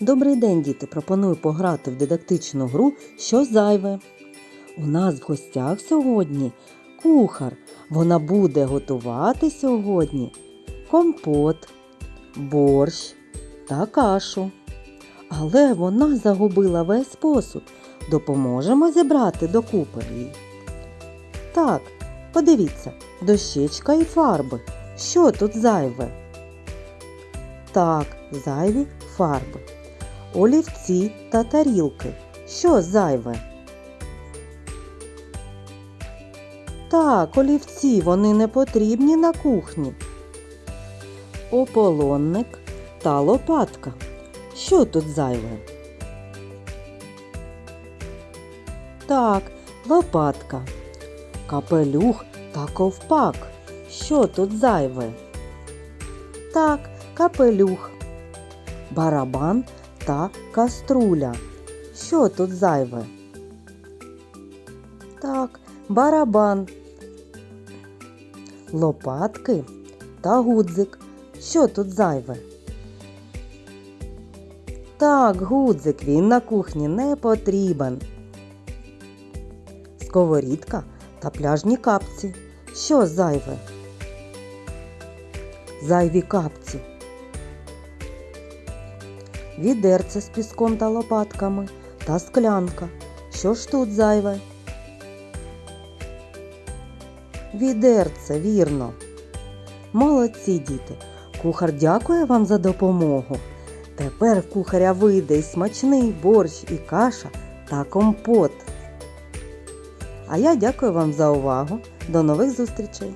Добрий день, діти! Пропоную пограти в дидактичну гру Що зайве. У нас в гостях сьогодні кухар. Вона буде готувати сьогодні компот, борщ та кашу. Але вона загубила весь посуд. Допоможемо зібрати докупи їй. Так, подивіться, дощечка і фарби. Що тут зайве? Так, зайві фарби. Олівці та тарілки. Що зайве? Так, олівці, вони не потрібні на кухні. Ополонник та лопатка. Що тут зайве? Так, лопатка. Капелюх та ковпак. Що тут зайве? Так, капелюх. Барабан та каструля. Що тут зайве? Так, барабан. Лопатки та гудзик. Що тут зайве? Так, гудзик, він на кухні не потрібен. Сковорідка та пляжні капці. Що зайве? Зайві капці. Відерце з піском та лопатками та склянка. Що ж тут зайве? Відерце, вірно. Молодці, діти. Кухар дякує вам за допомогу. Тепер в кухаря вийде і смачний борщ, і каша та компот. А я дякую вам за увагу. До нових зустрічей!